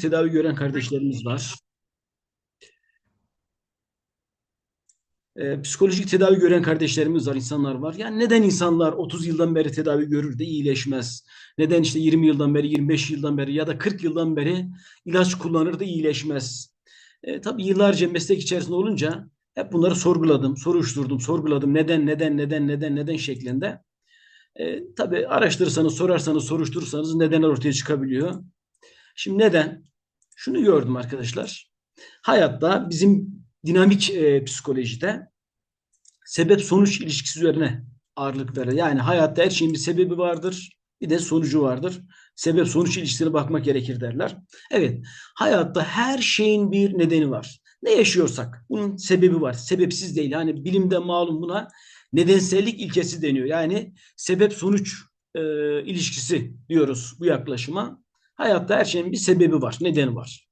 tedavi gören kardeşlerimiz var. Ee, psikolojik tedavi gören kardeşlerimiz var, insanlar var. Yani neden insanlar 30 yıldan beri tedavi görür de iyileşmez? Neden işte 20 yıldan beri, 25 yıldan beri ya da 40 yıldan beri ilaç kullanır da iyileşmez? E, tabii yıllarca meslek içerisinde olunca hep bunları sorguladım, soruşturdum, sorguladım. Neden, neden, neden, neden, neden şeklinde. E, tabii araştırırsanız, sorarsanız, soruşturursanız nedenler ortaya çıkabiliyor. Şimdi neden? Şunu gördüm arkadaşlar. Hayatta bizim dinamik e, psikolojide sebep sonuç ilişkisi üzerine ağırlık verir. Yani hayatta her şeyin bir sebebi vardır, bir de sonucu vardır. Sebep sonuç ilişkisine bakmak gerekir derler. Evet, hayatta her şeyin bir nedeni var. Ne yaşıyorsak bunun sebebi var. Sebepsiz değil. Yani bilimde malum buna nedensellik ilkesi deniyor. Yani sebep sonuç e, ilişkisi diyoruz bu yaklaşıma. Hayatta her şeyin bir sebebi var, nedeni var.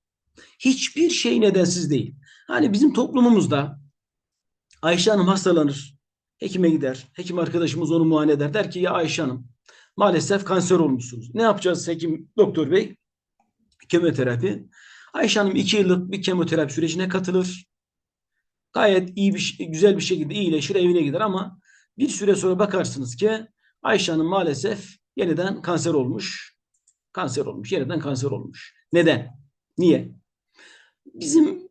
Hiçbir şey nedensiz değil. Hani bizim toplumumuzda Ayşe Hanım hastalanır. Hekime gider. Hekim arkadaşımız onu muayene eder. Der ki ya Ayşe Hanım maalesef kanser olmuşsunuz. Ne yapacağız hekim doktor bey? Kemoterapi. Ayşe Hanım iki yıllık bir kemoterapi sürecine katılır. Gayet iyi bir güzel bir şekilde iyileşir evine gider ama bir süre sonra bakarsınız ki Ayşe Hanım maalesef yeniden kanser olmuş. Kanser olmuş. Yeniden kanser olmuş. Neden? Niye? Bizim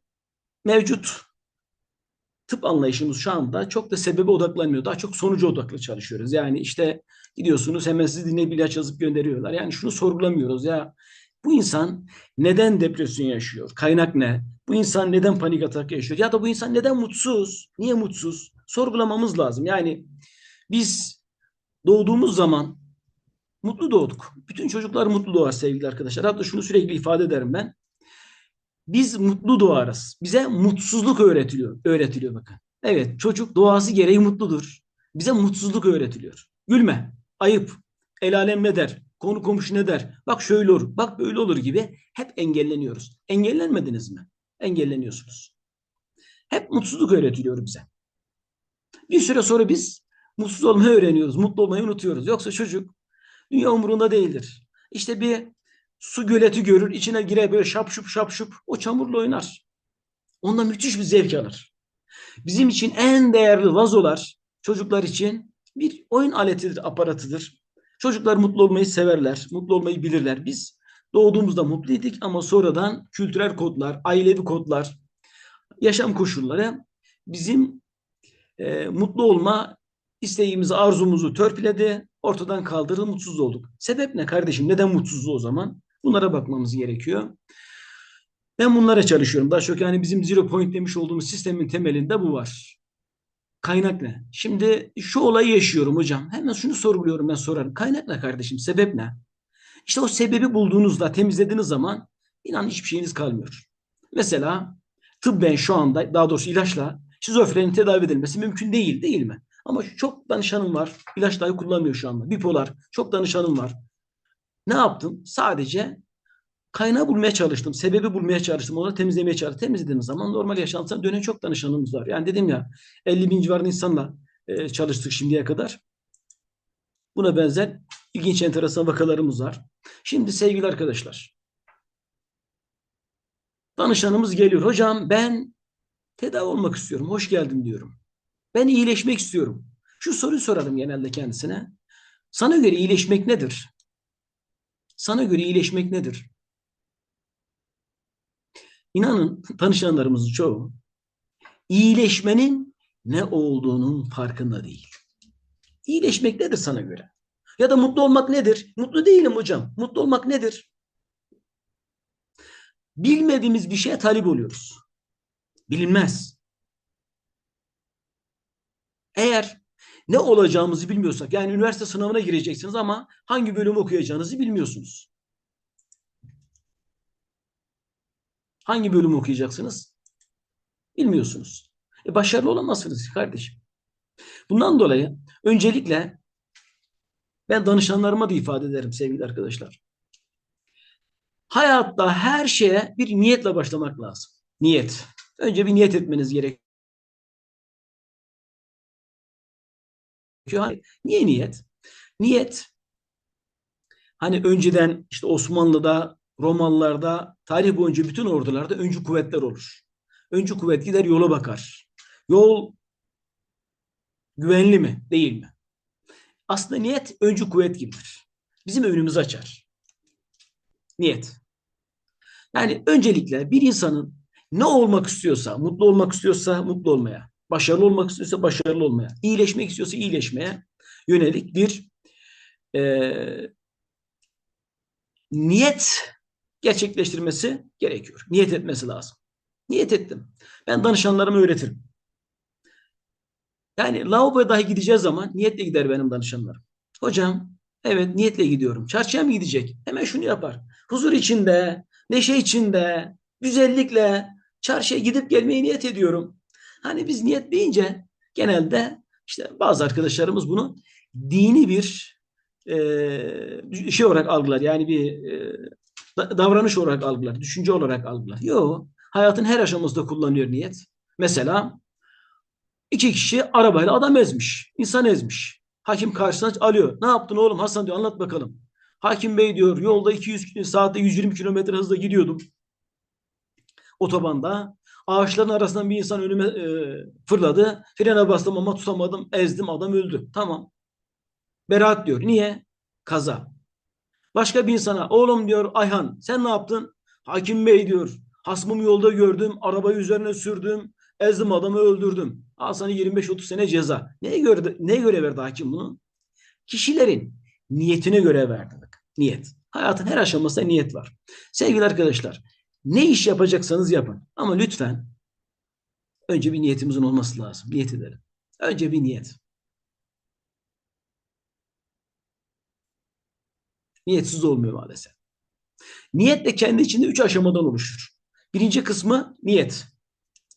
mevcut tıp anlayışımız şu anda çok da sebebe odaklanmıyor. Daha çok sonuca odaklı çalışıyoruz. Yani işte gidiyorsunuz hemen siz dinle bir ilaç yazıp gönderiyorlar. Yani şunu sorgulamıyoruz ya bu insan neden depresyon yaşıyor? Kaynak ne? Bu insan neden panik atak yaşıyor? Ya da bu insan neden mutsuz? Niye mutsuz? Sorgulamamız lazım. Yani biz doğduğumuz zaman mutlu doğduk. Bütün çocuklar mutlu doğar sevgili arkadaşlar. Hatta şunu sürekli ifade ederim ben. Biz mutlu doğarız. Bize mutsuzluk öğretiliyor. Öğretiliyor bakın. Evet çocuk doğası gereği mutludur. Bize mutsuzluk öğretiliyor. Gülme. Ayıp. El alem ne der? Konu komşu ne der? Bak şöyle olur. Bak böyle olur gibi hep engelleniyoruz. Engellenmediniz mi? Engelleniyorsunuz. Hep mutsuzluk öğretiliyor bize. Bir süre sonra biz mutsuz olmayı öğreniyoruz. Mutlu olmayı unutuyoruz. Yoksa çocuk dünya umurunda değildir. İşte bir su göleti görür, içine girer böyle şapşup şapşup o çamurla oynar. Ondan müthiş bir zevk alır. Bizim için en değerli vazolar çocuklar için bir oyun aletidir, aparatıdır. Çocuklar mutlu olmayı severler, mutlu olmayı bilirler. Biz doğduğumuzda mutluyduk ama sonradan kültürel kodlar, ailevi kodlar, yaşam koşulları bizim e, mutlu olma isteğimizi, arzumuzu törpüledi, ortadan kaldırdı, mutsuz olduk. Sebep ne kardeşim? Neden mutsuzluğu o zaman? Bunlara bakmamız gerekiyor. Ben bunlara çalışıyorum. Daha çok yani bizim zero point demiş olduğumuz sistemin temelinde bu var. Kaynak ne? Şimdi şu olayı yaşıyorum hocam. Hemen şunu sorguluyorum ben sorarım. Kaynak ne kardeşim? Sebep ne? İşte o sebebi bulduğunuzda, temizlediğiniz zaman inan hiçbir şeyiniz kalmıyor. Mesela tıbben şu anda daha doğrusu ilaçla şizofrenin tedavi edilmesi mümkün değil değil mi? Ama çok danışanım var. İlaç dahi kullanmıyor şu anda. Bipolar. Çok danışanım var. Ne yaptım? Sadece kaynağı bulmaya çalıştım. Sebebi bulmaya çalıştım. Onu temizlemeye çalıştım. Temizlediğim zaman normal yaşantısına dönen çok danışanımız var. Yani dedim ya 50 bin civarında insanla e, çalıştık şimdiye kadar. Buna benzer ilginç enteresan vakalarımız var. Şimdi sevgili arkadaşlar. Danışanımız geliyor. Hocam ben tedavi olmak istiyorum. Hoş geldin diyorum. Ben iyileşmek istiyorum. Şu soruyu sorarım genelde kendisine. Sana göre iyileşmek nedir? Sana göre iyileşmek nedir? İnanın tanışanlarımızın çoğu iyileşmenin ne olduğunun farkında değil. İyileşmek nedir sana göre? Ya da mutlu olmak nedir? Mutlu değilim hocam. Mutlu olmak nedir? Bilmediğimiz bir şeye talip oluyoruz. Bilinmez. Eğer ne olacağımızı bilmiyorsak, yani üniversite sınavına gireceksiniz ama hangi bölüm okuyacağınızı bilmiyorsunuz. Hangi bölüm okuyacaksınız? Bilmiyorsunuz. E başarılı olamazsınız kardeşim. Bundan dolayı öncelikle ben danışanlarıma da ifade ederim sevgili arkadaşlar. Hayatta her şeye bir niyetle başlamak lazım. Niyet. Önce bir niyet etmeniz gerekiyor. Niye niyet? Niyet hani önceden işte Osmanlı'da Romalılarda tarih boyunca bütün ordularda öncü kuvvetler olur. Öncü kuvvet gider yola bakar. Yol güvenli mi değil mi? Aslında niyet öncü kuvvet gibidir. Bizim önümüzü açar. Niyet. Yani öncelikle bir insanın ne olmak istiyorsa, mutlu olmak istiyorsa mutlu olmaya, başarılı olmak istiyorsa başarılı olmaya, iyileşmek istiyorsa iyileşmeye yönelik bir e, niyet gerçekleştirmesi gerekiyor. Niyet etmesi lazım. Niyet ettim. Ben danışanlarıma öğretirim. Yani lavaboya dahi gideceğiz zaman niyetle gider benim danışanlarım. Hocam evet niyetle gidiyorum. Çarşıya mı gidecek? Hemen şunu yapar. Huzur içinde, neşe içinde, güzellikle çarşıya gidip gelmeyi niyet ediyorum. Hani biz niyet deyince genelde işte bazı arkadaşlarımız bunu dini bir e, şey olarak algılar. Yani bir e, davranış olarak algılar, düşünce olarak algılar. Yok. Hayatın her aşamasında kullanıyor niyet. Mesela iki kişi arabayla adam ezmiş, insan ezmiş. Hakim karşısına alıyor. Ne yaptın oğlum Hasan diyor anlat bakalım. Hakim Bey diyor yolda 200 saatte 120 kilometre hızla gidiyordum. Otobanda. Ağaçların arasından bir insan önüme e, fırladı. Frene bastım ama tutamadım. Ezdim adam öldü. Tamam. Beraat diyor. Niye? Kaza. Başka bir insana oğlum diyor Ayhan sen ne yaptın? Hakim Bey diyor hasmımı yolda gördüm arabayı üzerine sürdüm ezdim adamı öldürdüm. Al sana 25-30 sene ceza. Neye göre, neye göre verdi hakim bunu? Kişilerin niyetine göre verdi. Niyet. Hayatın her aşamasında niyet var. Sevgili arkadaşlar ne iş yapacaksanız yapın. Ama lütfen önce bir niyetimizin olması lazım. Niyet edelim. Önce bir niyet. Niyetsiz olmuyor maalesef. Niyet de kendi içinde üç aşamadan oluşur. Birinci kısmı niyet.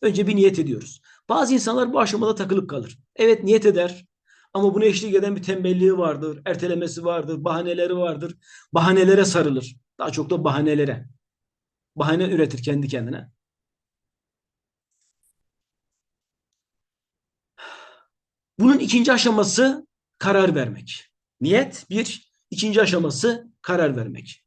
Önce bir niyet ediyoruz. Bazı insanlar bu aşamada takılıp kalır. Evet niyet eder ama bunu eşlik eden bir tembelliği vardır, ertelemesi vardır, bahaneleri vardır. Bahanelere sarılır. Daha çok da bahanelere. Bahane üretir kendi kendine. Bunun ikinci aşaması karar vermek. Niyet bir, İkinci aşaması karar vermek.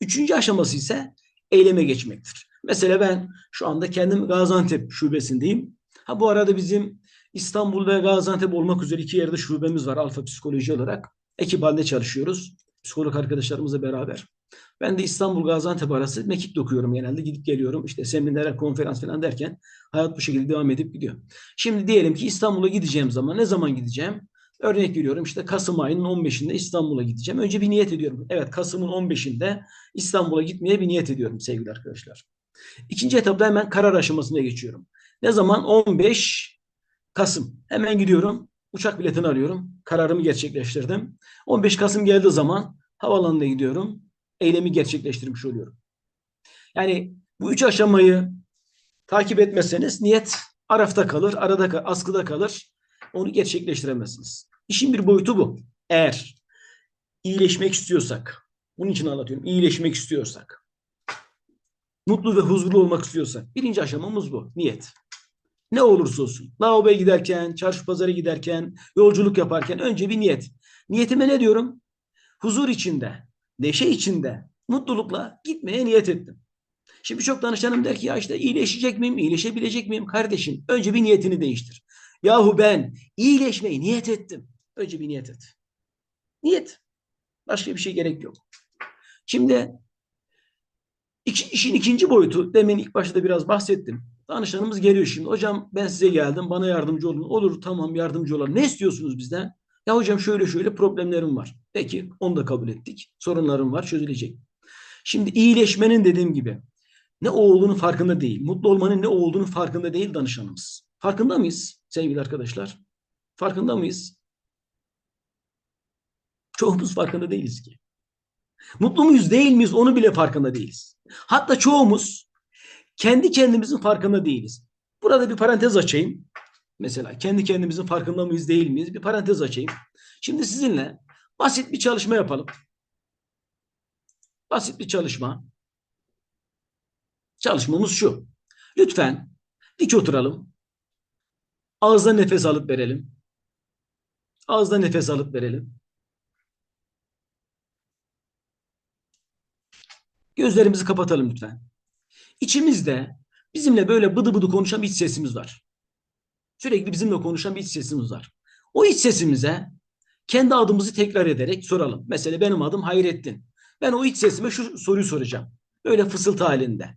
Üçüncü aşaması ise eyleme geçmektir. Mesela ben şu anda kendim Gaziantep şubesindeyim. Ha bu arada bizim İstanbul ve Gaziantep olmak üzere iki yerde şubemiz var alfa psikoloji olarak. Ekip halinde çalışıyoruz. Psikolog arkadaşlarımızla beraber. Ben de İstanbul Gaziantep arası mekik okuyorum genelde. Gidip geliyorum. İşte seminer, konferans falan derken hayat bu şekilde devam edip gidiyor. Şimdi diyelim ki İstanbul'a gideceğim zaman ne zaman gideceğim? Örnek veriyorum işte Kasım ayının 15'inde İstanbul'a gideceğim. Önce bir niyet ediyorum. Evet Kasım'ın 15'inde İstanbul'a gitmeye bir niyet ediyorum sevgili arkadaşlar. İkinci etapta hemen karar aşamasına geçiyorum. Ne zaman? 15 Kasım. Hemen gidiyorum. Uçak biletini arıyorum. Kararımı gerçekleştirdim. 15 Kasım geldiği zaman havalanına gidiyorum. Eylemi gerçekleştirmiş oluyorum. Yani bu üç aşamayı takip etmezseniz niyet arafta kalır, arada askıda kalır. Onu gerçekleştiremezsiniz. İşin bir boyutu bu. Eğer iyileşmek istiyorsak, bunun için anlatıyorum, iyileşmek istiyorsak, mutlu ve huzurlu olmak istiyorsak, birinci aşamamız bu, niyet. Ne olursa olsun, lavaboya giderken, çarşı pazara giderken, yolculuk yaparken önce bir niyet. Niyetime ne diyorum? Huzur içinde, neşe içinde, mutlulukla gitmeye niyet ettim. Şimdi çok danışanım der ki ya işte iyileşecek miyim, iyileşebilecek miyim? Kardeşim önce bir niyetini değiştir. Yahu ben iyileşmeyi niyet ettim. Önce bir niyet et. Niyet. Başka bir şey gerek yok. Şimdi iki, işin ikinci boyutu demin ilk başta da biraz bahsettim. Danışanımız geliyor şimdi. Hocam ben size geldim. Bana yardımcı olun. Olur tamam yardımcı olalım. Ne istiyorsunuz bizden? Ya hocam şöyle şöyle problemlerim var. Peki onu da kabul ettik. Sorunlarım var çözülecek. Şimdi iyileşmenin dediğim gibi ne olduğunu farkında değil. Mutlu olmanın ne olduğunu farkında değil danışanımız. Farkında mıyız sevgili arkadaşlar? Farkında mıyız? Çoğumuz farkında değiliz ki. Mutlu muyuz değil miyiz onu bile farkında değiliz. Hatta çoğumuz kendi kendimizin farkında değiliz. Burada bir parantez açayım. Mesela kendi kendimizin farkında mıyız değil miyiz? Bir parantez açayım. Şimdi sizinle basit bir çalışma yapalım. Basit bir çalışma. Çalışmamız şu. Lütfen dik oturalım. Ağızda nefes alıp verelim. Ağızda nefes alıp verelim. Gözlerimizi kapatalım lütfen. İçimizde bizimle böyle bıdı bıdı konuşan bir sesimiz var. Sürekli bizimle konuşan bir iç sesimiz var. O iç sesimize kendi adımızı tekrar ederek soralım. Mesela benim adım Hayrettin. Ben o iç sesime şu soruyu soracağım. Böyle fısıltı halinde.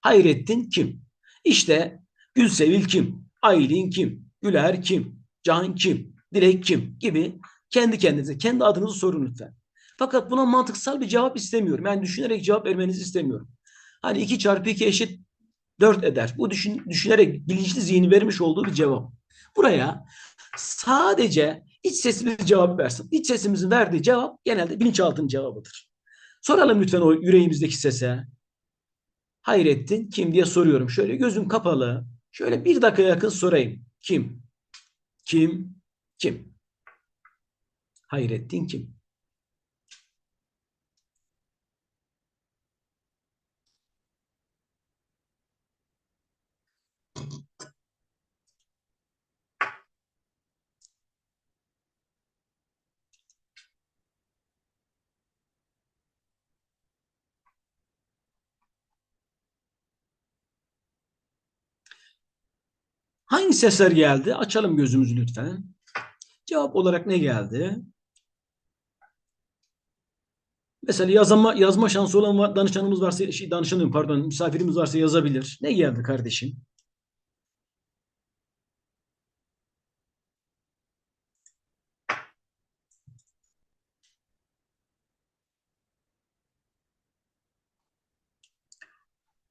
Hayrettin kim? İşte Gülsevil kim? Aylin kim? Güler kim? Can kim? Dilek kim? Gibi kendi kendinize, kendi adınızı sorun lütfen. Fakat buna mantıksal bir cevap istemiyorum. Yani düşünerek cevap vermenizi istemiyorum. Hani 2 çarpı 2 eşit 4 eder. Bu düşün, düşünerek bilinçli zihni vermiş olduğu bir cevap. Buraya sadece iç sesimiz cevap versin. İç sesimizin verdiği cevap genelde bilinçaltının cevabıdır. Soralım lütfen o yüreğimizdeki sese. Hayrettin kim diye soruyorum. Şöyle gözüm kapalı. Şöyle bir dakika yakın sorayım. Kim? Kim? Kim? Hayrettin kim? Hangi sesler geldi? Açalım gözümüzü lütfen. Cevap olarak ne geldi? Mesela yazma, yazma şansı olan danışanımız varsa, şey, danışanım pardon, misafirimiz varsa yazabilir. Ne geldi kardeşim?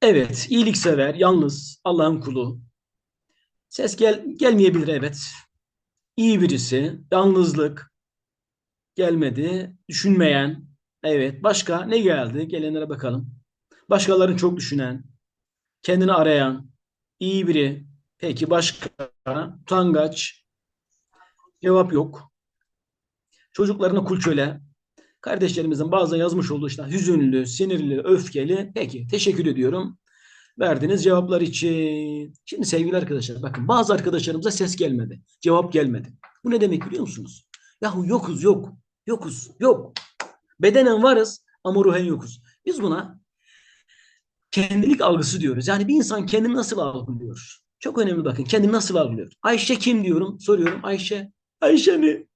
Evet, iyiliksever, yalnız, Allah'ın kulu. Ses gel gelmeyebilir evet. İyi birisi, yalnızlık gelmedi, düşünmeyen. Evet, başka ne geldi? Gelenlere bakalım. Başkalarını çok düşünen, kendini arayan, iyi biri. Peki başka? Utangaç. Cevap yok. Çocuklarına kul köle. Kardeşlerimizin bazen yazmış olduğu işte hüzünlü, sinirli, öfkeli. Peki teşekkür ediyorum verdiğiniz cevaplar için. Şimdi sevgili arkadaşlar bakın bazı arkadaşlarımıza ses gelmedi. Cevap gelmedi. Bu ne demek biliyor musunuz? Yahu yokuz yok. Yokuz yok. Bedenen varız ama ruhen yokuz. Biz buna kendilik algısı diyoruz. Yani bir insan kendini nasıl algılıyor? Çok önemli bakın. Kendini nasıl algılıyor? Ayşe kim diyorum? Soruyorum. Ayşe. Ayşe mi?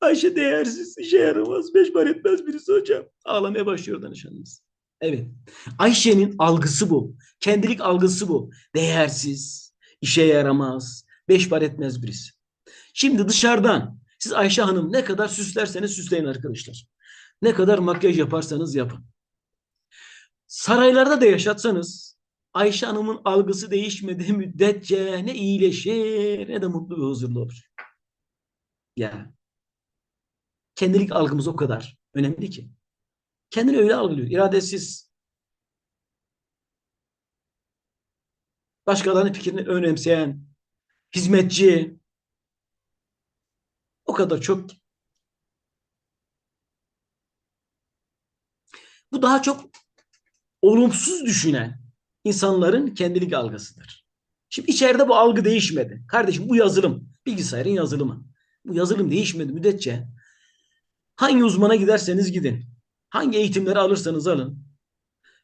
Ayşe değersiz, işe yaramaz, beş bar etmez birisi hocam. Ağlamaya başlıyor danışanımız. Evet. Ayşe'nin algısı bu. Kendilik algısı bu. Değersiz, işe yaramaz, beş bar etmez birisi. Şimdi dışarıdan siz Ayşe Hanım ne kadar süslerseniz süsleyin arkadaşlar. Ne kadar makyaj yaparsanız yapın. Saraylarda da yaşatsanız Ayşe Hanım'ın algısı değişmediği müddetçe ne iyileşir ne de mutlu ve huzurlu olur. Ya. Kendilik algımız o kadar önemli ki. Kendini öyle algılıyor. İradesiz. Başkalarının fikrini önemseyen, hizmetçi. O kadar çok. Bu daha çok olumsuz düşünen insanların kendilik algısıdır. Şimdi içeride bu algı değişmedi. Kardeşim bu yazılım, bilgisayarın yazılımı. Bu yazılım değişmedi müddetçe hangi uzmana giderseniz gidin. Hangi eğitimleri alırsanız alın.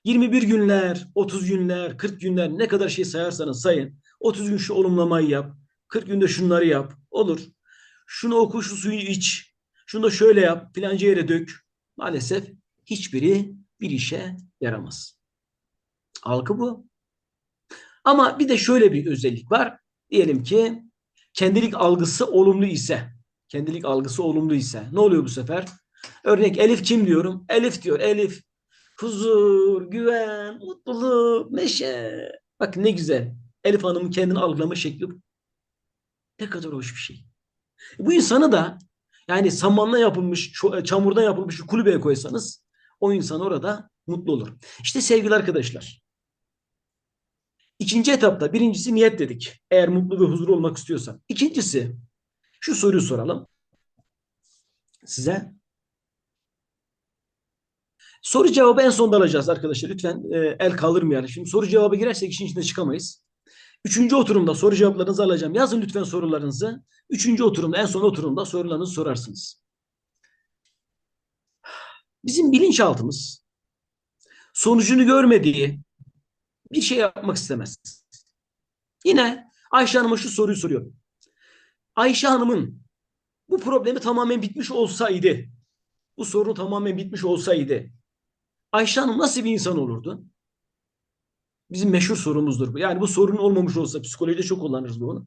21 günler, 30 günler, 40 günler ne kadar şey sayarsanız sayın. 30 gün şu olumlamayı yap. 40 günde şunları yap. Olur. Şunu oku, şu suyu iç. Şunu da şöyle yap. Filanca yere dök. Maalesef hiçbiri bir işe yaramaz. Algı bu. Ama bir de şöyle bir özellik var. Diyelim ki kendilik algısı olumlu ise, kendilik algısı olumlu ise ne oluyor bu sefer? Örnek Elif kim diyorum? Elif diyor. Elif. Huzur, güven, mutluluk, neşe. Bak ne güzel. Elif Hanım'ın kendini algılama şekli. Ne kadar hoş bir şey. Bu insanı da yani samanla yapılmış, çamurdan yapılmış bir kulübeye koysanız o insan orada mutlu olur. İşte sevgili arkadaşlar. İkinci etapta birincisi niyet dedik. Eğer mutlu ve huzurlu olmak istiyorsan. İkincisi şu soruyu soralım. Size Soru cevabı en sonda alacağız arkadaşlar. Lütfen e, el kaldırmayalım. Şimdi soru cevabı girersek işin içinde çıkamayız. Üçüncü oturumda soru cevaplarınızı alacağım. Yazın lütfen sorularınızı. Üçüncü oturumda, en son oturumda sorularınızı sorarsınız. Bizim bilinçaltımız sonucunu görmediği bir şey yapmak istemez. Yine Ayşe Hanım'a şu soruyu soruyorum. Ayşe Hanım'ın bu problemi tamamen bitmiş olsaydı, bu sorun tamamen bitmiş olsaydı, Ayşe Hanım nasıl bir insan olurdu? Bizim meşhur sorumuzdur bu. Yani bu sorun olmamış olsa, psikolojide çok kullanırız bunu.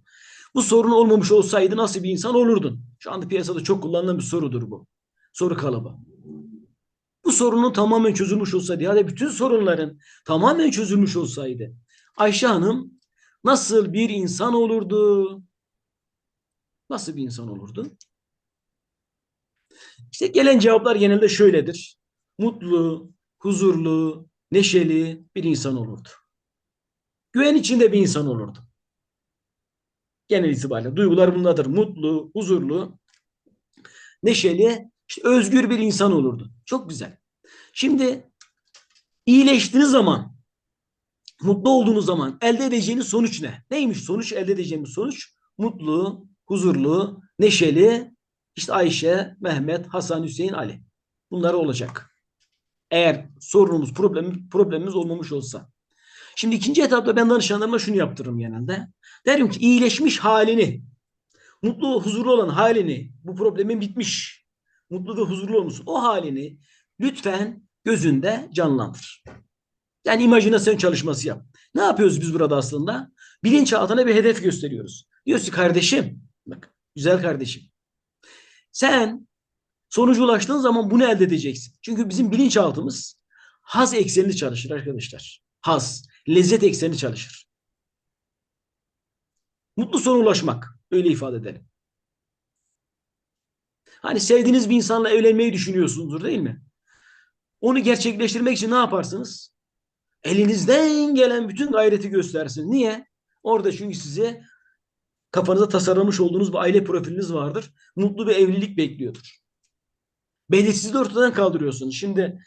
Bu sorun olmamış olsaydı nasıl bir insan olurdun? Şu anda piyasada çok kullanılan bir sorudur bu. Soru kalıbı. Bu sorunun tamamen çözülmüş olsaydı ya da bütün sorunların tamamen çözülmüş olsaydı Ayşe Hanım nasıl bir insan olurdu? Nasıl bir insan olurdu? İşte gelen cevaplar genelde şöyledir. Mutlu, huzurlu, neşeli bir insan olurdu. Güven içinde bir insan olurdu. Genel itibariyle duygular bunlardır. Mutlu, huzurlu, neşeli, işte özgür bir insan olurdu. Çok güzel. Şimdi iyileştiğiniz zaman, mutlu olduğunuz zaman elde edeceğiniz sonuç ne? Neymiş sonuç? Elde edeceğimiz sonuç mutlu, huzurlu, neşeli, işte Ayşe, Mehmet, Hasan, Hüseyin, Ali. Bunlar olacak. Eğer sorunumuz, problem, problemimiz olmamış olsa. Şimdi ikinci etapta ben danışanlarıma şunu yaptırırım genelde. Derim ki iyileşmiş halini, mutlu, huzurlu olan halini, bu problemin bitmiş, mutlu ve huzurlu olmuşsun. O halini lütfen gözünde canlandır. Yani imajinasyon çalışması yap. Ne yapıyoruz biz burada aslında? Bilinçaltına bir hedef gösteriyoruz. Diyoruz ki kardeşim, bak güzel kardeşim. Sen sonuca ulaştığın zaman bunu elde edeceksin. Çünkü bizim bilinçaltımız haz eksenli çalışır arkadaşlar. Haz, lezzet eksenli çalışır. Mutlu sona ulaşmak. Öyle ifade edelim. Hani sevdiğiniz bir insanla evlenmeyi düşünüyorsunuzdur değil mi? Onu gerçekleştirmek için ne yaparsınız? Elinizden gelen bütün gayreti göstersiniz. Niye? Orada çünkü size kafanıza tasarlamış olduğunuz bir aile profiliniz vardır. Mutlu bir evlilik bekliyordur. Belirsizliği ortadan kaldırıyorsunuz. Şimdi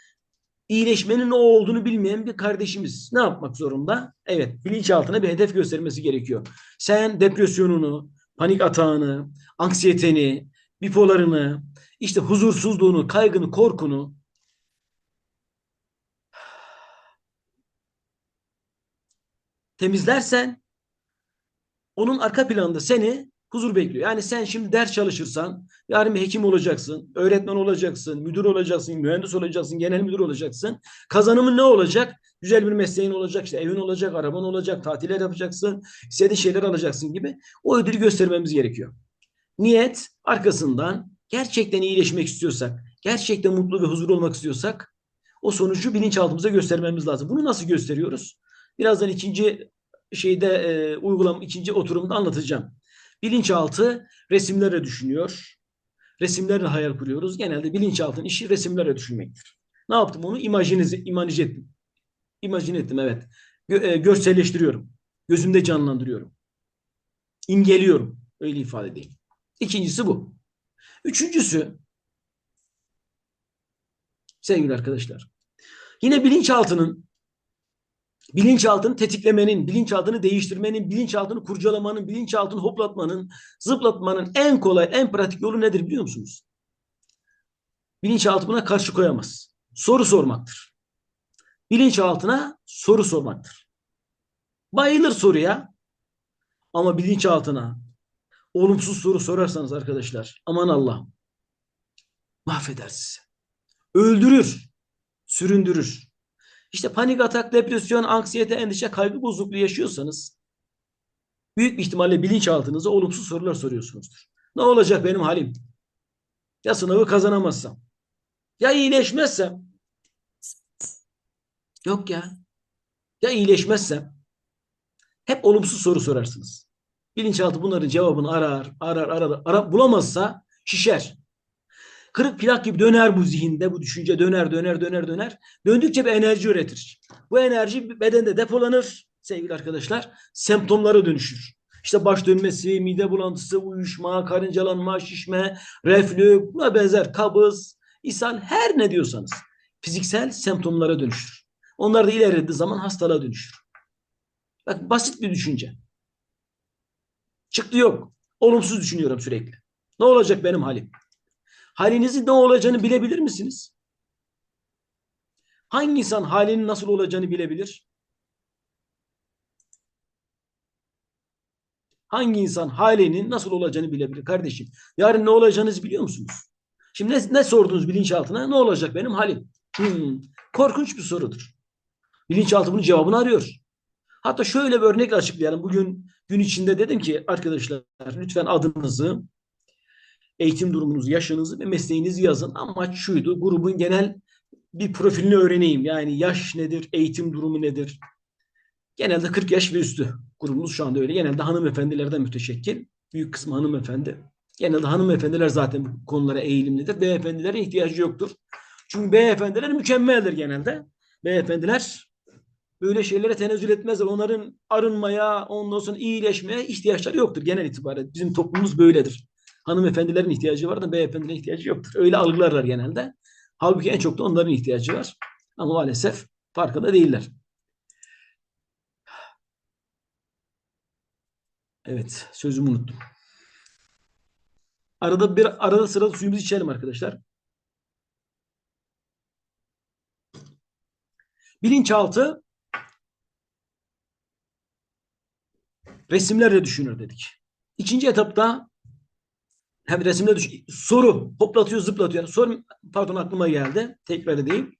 iyileşmenin ne olduğunu bilmeyen bir kardeşimiz ne yapmak zorunda? Evet, bilinçaltına bir hedef göstermesi gerekiyor. Sen depresyonunu, panik atağını, anksiyeteni, bipolarını, işte huzursuzluğunu, kaygını, korkunu temizlersen onun arka planında seni huzur bekliyor. Yani sen şimdi ders çalışırsan yarın bir hekim olacaksın, öğretmen olacaksın, müdür olacaksın, mühendis olacaksın, genel müdür olacaksın. Kazanımın ne olacak? Güzel bir mesleğin olacak, işte evin olacak, araban olacak, tatiller yapacaksın, istediğin şeyler alacaksın gibi. O ödülü göstermemiz gerekiyor. Niyet arkasından gerçekten iyileşmek istiyorsak, gerçekten mutlu ve huzurlu olmak istiyorsak o sonucu bilinçaltımıza göstermemiz lazım. Bunu nasıl gösteriyoruz? Birazdan ikinci şeyde e, uygulam ikinci oturumda anlatacağım. Bilinçaltı resimlere düşünüyor. Resimlerle hayal kuruyoruz. Genelde bilinçaltının işi resimlere düşünmektir. Ne yaptım onu? İmajinize, imanize ettim. İmajine ettim evet. Gö, e, görselleştiriyorum. Gözümde canlandırıyorum. İmgeliyorum. Öyle ifade edeyim. İkincisi bu. Üçüncüsü sevgili arkadaşlar. Yine bilinçaltının bilinçaltını tetiklemenin, bilinçaltını değiştirmenin, bilinçaltını kurcalamanın, bilinçaltını hoplatmanın, zıplatmanın en kolay, en pratik yolu nedir biliyor musunuz? Bilinçaltı buna karşı koyamaz. Soru sormaktır. Bilinçaltına soru sormaktır. Bayılır soruya ama bilinçaltına olumsuz soru sorarsanız arkadaşlar aman Allah mahveder sizi. Öldürür, süründürür. İşte panik atak, depresyon, anksiyete, endişe, kaygı bozukluğu yaşıyorsanız büyük bir ihtimalle bilinçaltınıza olumsuz sorular soruyorsunuzdur. Ne olacak benim halim? Ya sınavı kazanamazsam? Ya iyileşmezsem? Yok ya. Ya iyileşmezsem? Hep olumsuz soru sorarsınız. Bilinçaltı bunların cevabını arar, arar, arar, arar. Bulamazsa şişer. Kırık plak gibi döner bu zihinde, bu düşünce döner, döner, döner, döner. Döndükçe bir enerji üretir. Bu enerji bedende depolanır sevgili arkadaşlar. Semptomlara dönüşür. İşte baş dönmesi, mide bulantısı, uyuşma, karıncalanma, şişme, reflü, buna benzer kabız, ishal her ne diyorsanız fiziksel semptomlara dönüşür. Onlar da ilerlediği zaman hastalığa dönüşür. Bak basit bir düşünce. Çıktı yok. Olumsuz düşünüyorum sürekli. Ne olacak benim halim? Halinizin ne olacağını bilebilir misiniz? Hangi insan halinin nasıl olacağını bilebilir? Hangi insan halinin nasıl olacağını bilebilir kardeşim? Yarın ne olacağınızı biliyor musunuz? Şimdi ne, ne sordunuz bilinçaltına? Ne olacak benim halim? Hmm, korkunç bir sorudur. Bilinçaltı bunun cevabını arıyor. Hatta şöyle bir örnekle açıklayalım. Bugün gün içinde dedim ki arkadaşlar lütfen adınızı, eğitim durumunuzu, yaşınızı ve mesleğinizi yazın. Amaç şuydu. Grubun genel bir profilini öğreneyim. Yani yaş nedir, eğitim durumu nedir? Genelde 40 yaş ve üstü. Grubumuz şu anda öyle. Genelde hanımefendilerden müteşekkil. Büyük kısmı hanımefendi. Genelde hanımefendiler zaten bu konulara eğilimlidir. Beyefendilere ihtiyacı yoktur. Çünkü beyefendiler mükemmeldir genelde. Beyefendiler böyle şeylere tenezzül etmezler. Onların arınmaya, ondan sonra iyileşmeye ihtiyaçları yoktur genel itibariyle. Bizim toplumumuz böyledir. Hanımefendilerin ihtiyacı var da beyefendilerin ihtiyacı yoktur. Öyle algılarlar genelde. Halbuki en çok da onların ihtiyacı var. Ama maalesef farkında değiller. Evet, sözümü unuttum. Arada bir arada sırada suyumuzu içelim arkadaşlar. Bilinçaltı resimlerle düşünür dedik. İkinci etapta hem resimle düş soru hoplatıyor zıplatıyor. Soru pardon aklıma geldi. Tekrar edeyim.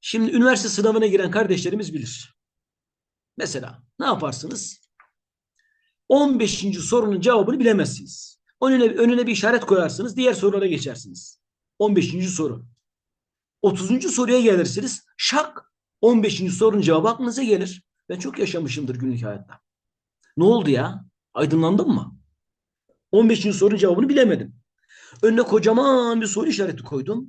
Şimdi üniversite sınavına giren kardeşlerimiz bilir. Mesela ne yaparsınız? 15. sorunun cevabını bilemezsiniz. Önüne, önüne bir işaret koyarsınız. Diğer sorulara geçersiniz. 15. soru. 30. soruya gelirsiniz. Şak 15. sorunun cevabı aklınıza gelir. Ben çok yaşamışımdır günlük hayatta. Ne oldu ya? Aydınlandım mı? 15. sorunun cevabını bilemedim. Önüne kocaman bir soru işareti koydum.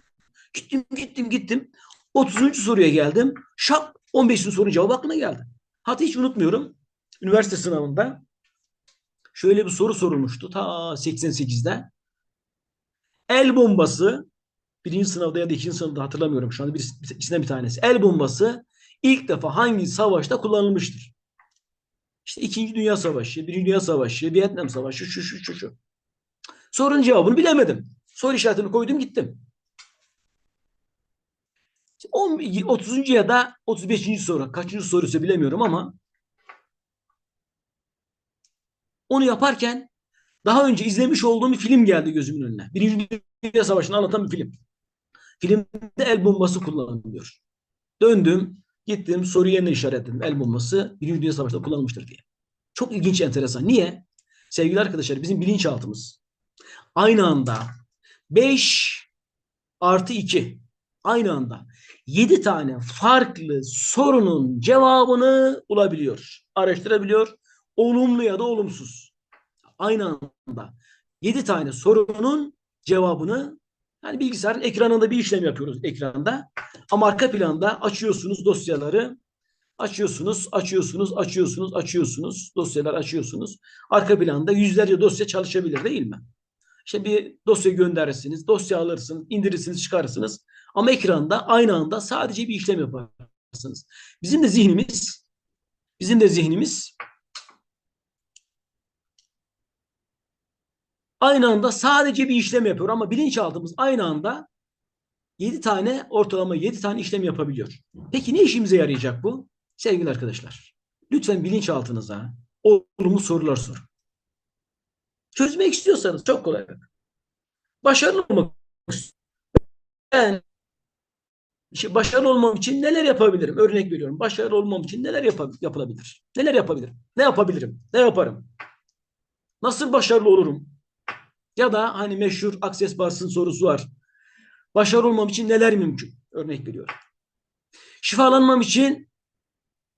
Gittim gittim gittim. 30. soruya geldim. Şak 15. sorunun cevabı aklıma geldi. Hatta hiç unutmuyorum. Üniversite sınavında şöyle bir soru sorulmuştu ta 88'de. El bombası birinci sınavda ya da ikinci sınavda hatırlamıyorum şu anda bir, ikisinden bir tanesi. El bombası ilk defa hangi savaşta kullanılmıştır? İşte İkinci Dünya Savaşı, Birinci Dünya Savaşı, Vietnam Savaşı, şu şu şu şu. Sorunun cevabını bilemedim. Soru işaretini koydum gittim. 30. ya da 35. soru. Kaçıncı soruysa bilemiyorum ama onu yaparken daha önce izlemiş olduğum bir film geldi gözümün önüne. Birinci Dünya Savaşı'nı anlatan bir film. Filmde el bombası kullanılıyor. Döndüm, gittim soru yerine işaretledim. El bombası Birinci Dünya Savaşı'nda kullanılmıştır diye. Çok ilginç, enteresan. Niye? Sevgili arkadaşlar bizim bilinçaltımız aynı anda 5 artı 2 aynı anda 7 tane farklı sorunun cevabını bulabiliyor. Araştırabiliyor. Olumlu ya da olumsuz. Aynı anda 7 tane sorunun cevabını yani bilgisayarın ekranında bir işlem yapıyoruz ekranda. Ama arka planda açıyorsunuz dosyaları. Açıyorsunuz, açıyorsunuz, açıyorsunuz, açıyorsunuz. Dosyalar açıyorsunuz. Arka planda yüzlerce dosya çalışabilir değil mi? İşte bir dosya gönderirsiniz, dosya alırsınız, indirirsiniz, çıkarırsınız. Ama ekranda aynı anda sadece bir işlem yaparsınız. Bizim de zihnimiz, bizim de zihnimiz aynı anda sadece bir işlem yapıyor ama bilinçaltımız aynı anda 7 tane ortalama 7 tane işlem yapabiliyor. Peki ne işimize yarayacak bu? Sevgili arkadaşlar, lütfen bilinçaltınıza olumlu sorular sorun. Çözmek istiyorsanız çok kolay. Başarılı olmak ben işte başarılı olmam için neler yapabilirim? Örnek veriyorum. Başarılı olmam için neler yap yapılabilir? Neler yapabilirim? Ne yapabilirim? Ne yaparım? Nasıl başarılı olurum? Ya da hani meşhur Access Bars'ın sorusu var. Başarılı olmam için neler mümkün? Örnek veriyorum. Şifalanmam için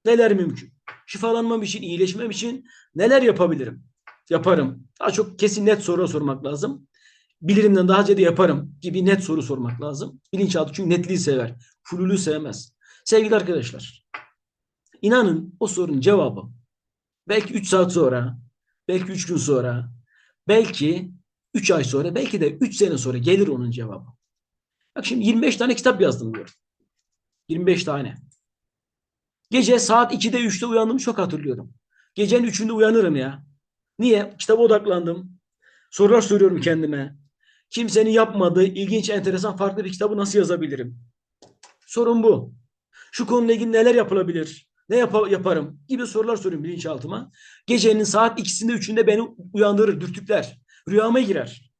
neler mümkün? Şifalanmam için, iyileşmem için neler yapabilirim? Yaparım. Daha çok kesin net soru sormak lazım. Bilirimden daha ziyade yaparım gibi net soru sormak lazım. Bilinçaltı çünkü netliği sever. Fulülü sevmez. Sevgili arkadaşlar, inanın o sorunun cevabı belki 3 saat sonra, belki 3 gün sonra, belki 3 ay sonra, belki de 3 sene sonra gelir onun cevabı. Bak şimdi 25 tane kitap yazdım diyor. 25 tane. Gece saat 2'de 3'te uyandım çok hatırlıyorum. Gecenin 3'ünde uyanırım ya. Niye? Kitaba odaklandım. Sorular soruyorum kendime. Kimsenin yapmadığı ilginç, enteresan, farklı bir kitabı nasıl yazabilirim? Sorun bu. Şu konuyla ilgili neler yapılabilir? Ne yap yaparım? Gibi sorular soruyorum bilinçaltıma. Gecenin saat ikisinde üçünde beni uyandırır, dürtükler. Rüyama girer.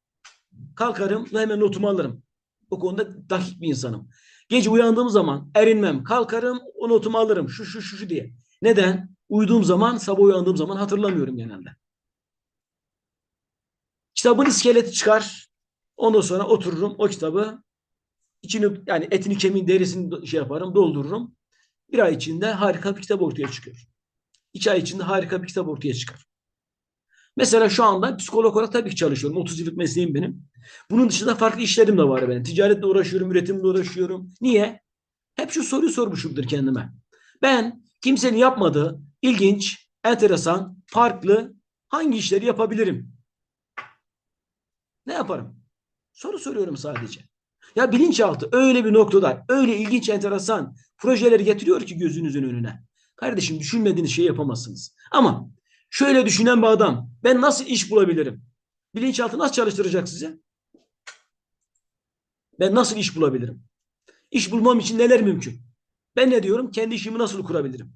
Kalkarım ve hemen notumu alırım. O konuda dakik bir insanım. Gece uyandığım zaman erinmem. Kalkarım o notumu alırım. Şu şu şu şu diye. Neden? Uyuduğum zaman sabah uyandığım zaman hatırlamıyorum genelde. Kitabın iskeleti çıkar. Ondan sonra otururum o kitabı içini yani etini kemiğin derisini şey yaparım doldururum. Bir ay içinde harika bir kitap ortaya çıkıyor. İki ay içinde harika bir kitap ortaya çıkar. Mesela şu anda psikolog olarak tabii ki çalışıyorum. 30 yıllık mesleğim benim. Bunun dışında farklı işlerim de var benim. Ticaretle uğraşıyorum, üretimle uğraşıyorum. Niye? Hep şu soruyu sormuşumdur kendime. Ben kimsenin yapmadığı ilginç, enteresan, farklı hangi işleri yapabilirim? Ne yaparım? Soru soruyorum sadece. Ya bilinçaltı öyle bir noktada öyle ilginç, enteresan projeleri getiriyor ki gözünüzün önüne. Kardeşim düşünmediğiniz şeyi yapamazsınız. Ama şöyle düşünen bir adam ben nasıl iş bulabilirim? Bilinçaltı nasıl çalıştıracak size? Ben nasıl iş bulabilirim? İş bulmam için neler mümkün? Ben ne diyorum? Kendi işimi nasıl kurabilirim?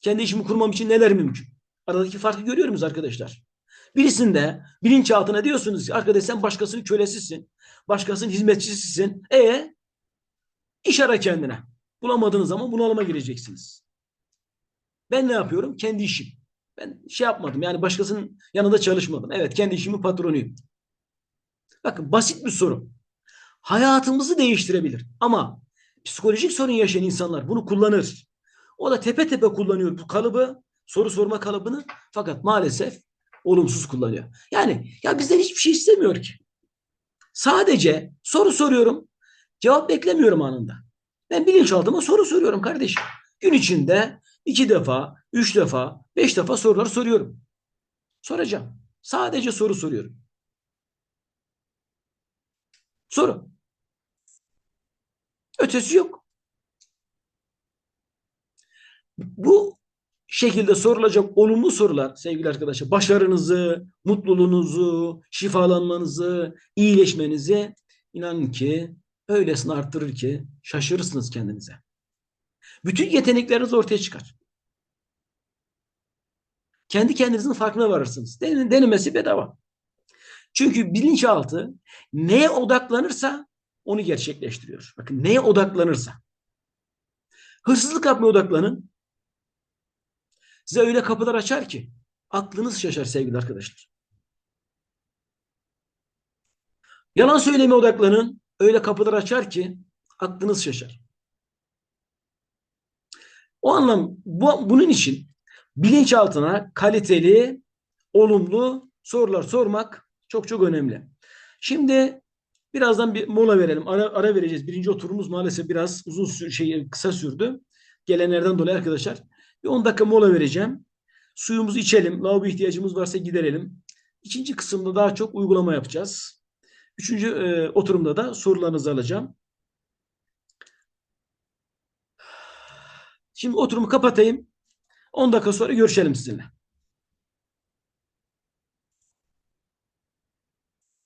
Kendi işimi kurmam için neler mümkün? Aradaki farkı görüyor muyuz arkadaşlar? Birisinde bilinçaltına diyorsunuz ki arkadaş sen başkasının kölesisin. Başkasının hizmetçisisin. E iş ara kendine. Bulamadığınız zaman bunalıma gireceksiniz. Ben ne yapıyorum? Kendi işim. Ben şey yapmadım. Yani başkasının yanında çalışmadım. Evet kendi işimin patronuyum. Bakın basit bir soru. Hayatımızı değiştirebilir. Ama psikolojik sorun yaşayan insanlar bunu kullanır. O da tepe tepe kullanıyor bu kalıbı, soru sorma kalıbını. Fakat maalesef olumsuz kullanıyor. Yani ya bizden hiçbir şey istemiyor ki. Sadece soru soruyorum. Cevap beklemiyorum anında. Ben bilinçaltıma soru soruyorum kardeşim. Gün içinde iki defa, üç defa, beş defa sorular soruyorum. Soracağım. Sadece soru soruyorum. Soru. Ötesi yok. Bu şekilde sorulacak olumlu sorular sevgili arkadaşlar başarınızı, mutluluğunuzu, şifalanmanızı, iyileşmenizi inanın ki öylesine arttırır ki şaşırırsınız kendinize. Bütün yetenekleriniz ortaya çıkar. Kendi kendinizin farkına varırsınız. Den denemesi bedava. Çünkü bilinçaltı neye odaklanırsa onu gerçekleştiriyor. Bakın neye odaklanırsa. Hırsızlık yapmaya odaklanın. Size öyle kapılar açar ki aklınız şaşar sevgili arkadaşlar. Yalan söyleme odaklanın. Öyle kapılar açar ki aklınız şaşar. O anlam bu, bunun için bilinçaltına kaliteli, olumlu sorular sormak çok çok önemli. Şimdi birazdan bir mola verelim. Ara, ara vereceğiz. Birinci oturumumuz maalesef biraz uzun şey kısa sürdü. Gelenlerden dolayı arkadaşlar. Bir 10 dakika mola vereceğim. Suyumuzu içelim. Lavabo ihtiyacımız varsa giderelim. İkinci kısımda daha çok uygulama yapacağız. Üçüncü e, oturumda da sorularınızı alacağım. Şimdi oturumu kapatayım. 10 dakika sonra görüşelim sizinle.